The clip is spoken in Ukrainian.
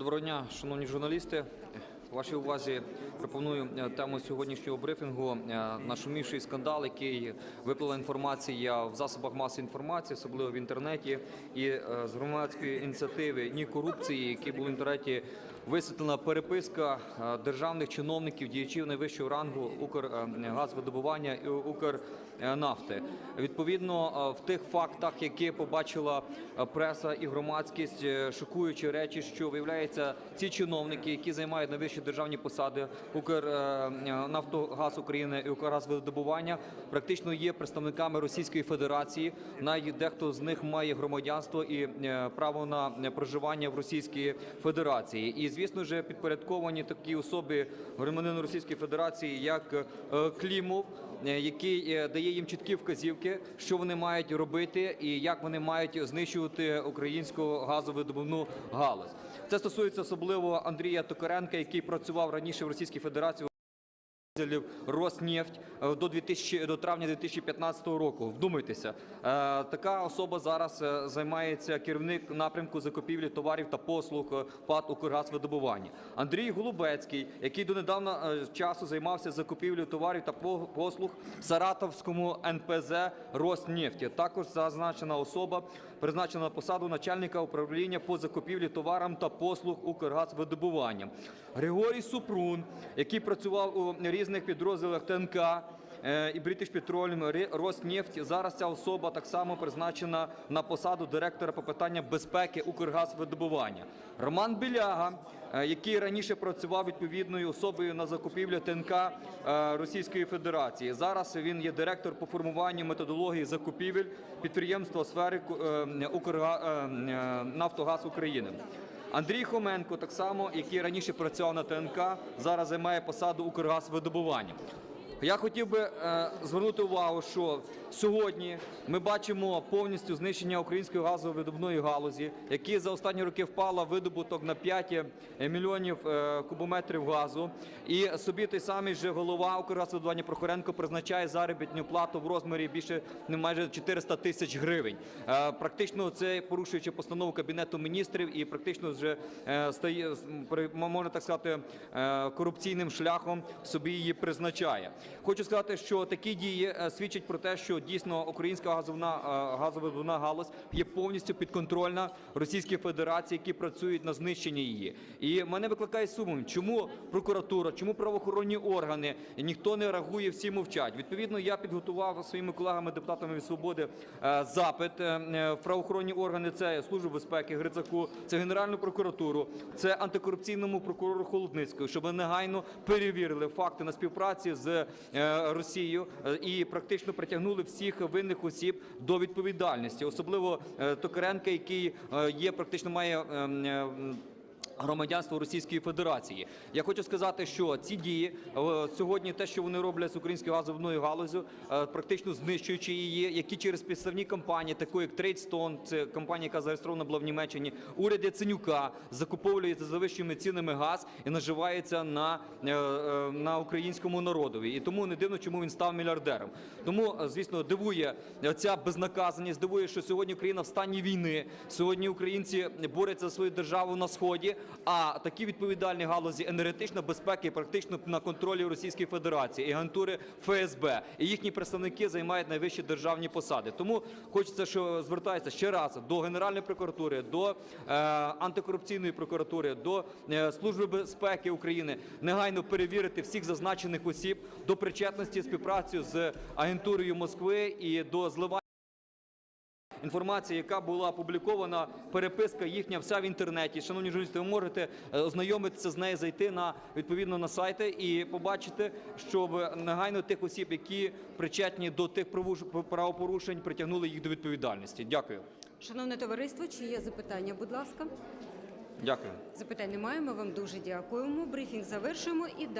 Доброго дня, шановні журналісти. Вашій увазі пропоную е, тему сьогоднішнього брифінгу е, нашумівший скандал, який виплила інформація в засобах масової інформації, особливо в інтернеті, і е, з громадської ініціативи ні корупції, які були в інтернеті. Висвітлена переписка державних чиновників, діячів найвищого рангу Укргазвидобування і Укрнафти. Відповідно, в тих фактах, які побачила преса і громадськість, шокуючі речі, що виявляється, ці чиновники, які займають найвищі державні посади Укрнафтогаз України і Укргазвидобування, практично є представниками Російської Федерації. Навіть дехто з них має громадянство і е, право на проживання в Російській Федерації. І звісно ж, підпорядковані такі особи громадянин Російської Федерації, як е, Клімов, е, який е, дає їм чіткі вказівки, що вони мають робити і як вони мають знищувати українську газовидобувну галузь. Це стосується особливо Андрія Токаренка, який працював раніше в Російській Федерації. Дизелів Роснефть до 2000, до травня 2015 року. Вдумайтеся, Е, така особа зараз е, займається керівник напрямку закупівлі товарів та послуг е, ПАТ «Укргазвидобування». Андрій Голубецький, який донедавна е, часу займався закупівлею товарів та послуг в Саратовському НПЗ Роснефті. Також зазначена особа призначена на посаду начальника управління по закупівлі товарам та послуг Укргазвидобування. Григорій Супрун, який працював у різних підрозділах ТНК е, і British Petroleum, Роснефть. Зараз ця особа так само призначена на посаду директора по питанням безпеки Укргазвидобування. Роман Біляга, е, який раніше працював відповідною особою на закупівлі ТНК е, Російської Федерації. Зараз він є директор по формуванню методології закупівель підприємства сфери Нафтогаз України. Андрій Хоменко, так само, який раніше працював на ТНК, зараз займає посаду Укргазвидобування. Я хотів би е, звернути увагу, що сьогодні ми бачимо повністю знищення української газовидобної галузі, які за останні роки впала видобуток на 5 мільйонів е, кубометрів газу. І собі той самий же голова Укргазвидобування Прохоренко призначає заробітну плату в розмірі більше не майже 400 тисяч гривень. Е, практично це порушуючи постанову кабінету міністрів і практично вже е, стає можна так сказати е, корупційним шляхом собі її призначає. Хочу сказати, що такі дії е, свідчать про те, що дійсно українська газовна е, газовидобувна галузь є повністю підконтрольна Російській Федерації, які працюють на знищення її. І мене викликає сумнів, чому прокуратура, чому правоохоронні органи ніхто не реагує, всі мовчать. Відповідно, я підготував своїми колегами, депутатами від свободи, е, запит в правоохоронні органи. Це службу безпеки Грицаку, це Генеральну прокуратуру, це антикорупційному прокурору Холодницького, щоб негайно перевірили факти на співпраці з е, Росією е, і практично притягнули всіх винних осіб до відповідальності, особливо е, Токаренка, який є практично має. Громадянство Російської Федерації. Я хочу сказати, що ці дії е, сьогодні, те, що вони роблять з українською газовною галузю, е, практично знищуючи її, які через підставні компанії, таку як Трейдстон, це компанія, яка зареєстрована була в Німеччині, уряд Яценюка закуповує за вищими цінами газ і наживається на, е, на українському народові. І тому не дивно, чому він став мільярдером. Тому, звісно, дивує ця безнаказаність, дивує, що сьогодні Україна в стані війни. Сьогодні українці борються за свою державу на сході. А такі відповідальні галузі енергетичної безпеки практично на контролі Російської Федерації агентури ФСБ. І їхні представники займають найвищі державні посади. Тому хочеться, що звертається ще раз до Генеральної прокуратури, до е, антикорупційної прокуратури, до е, Служби безпеки України негайно перевірити всіх зазначених осіб до причетності співпраці з агентурою Москви і до зливання. Інформація, яка була опублікована, переписка їхня вся в інтернеті. Шановні журналісти, ви можете е, ознайомитися з нею, зайти на відповідно на сайти і побачити, щоб негайно тих осіб, які причетні до тих правопорушень, притягнули їх до відповідальності. Дякую. Шановне товариство, чи є запитання? Будь ласка. Дякую. Запитань немає. Ми вам дуже дякуємо. Брифінг завершуємо і.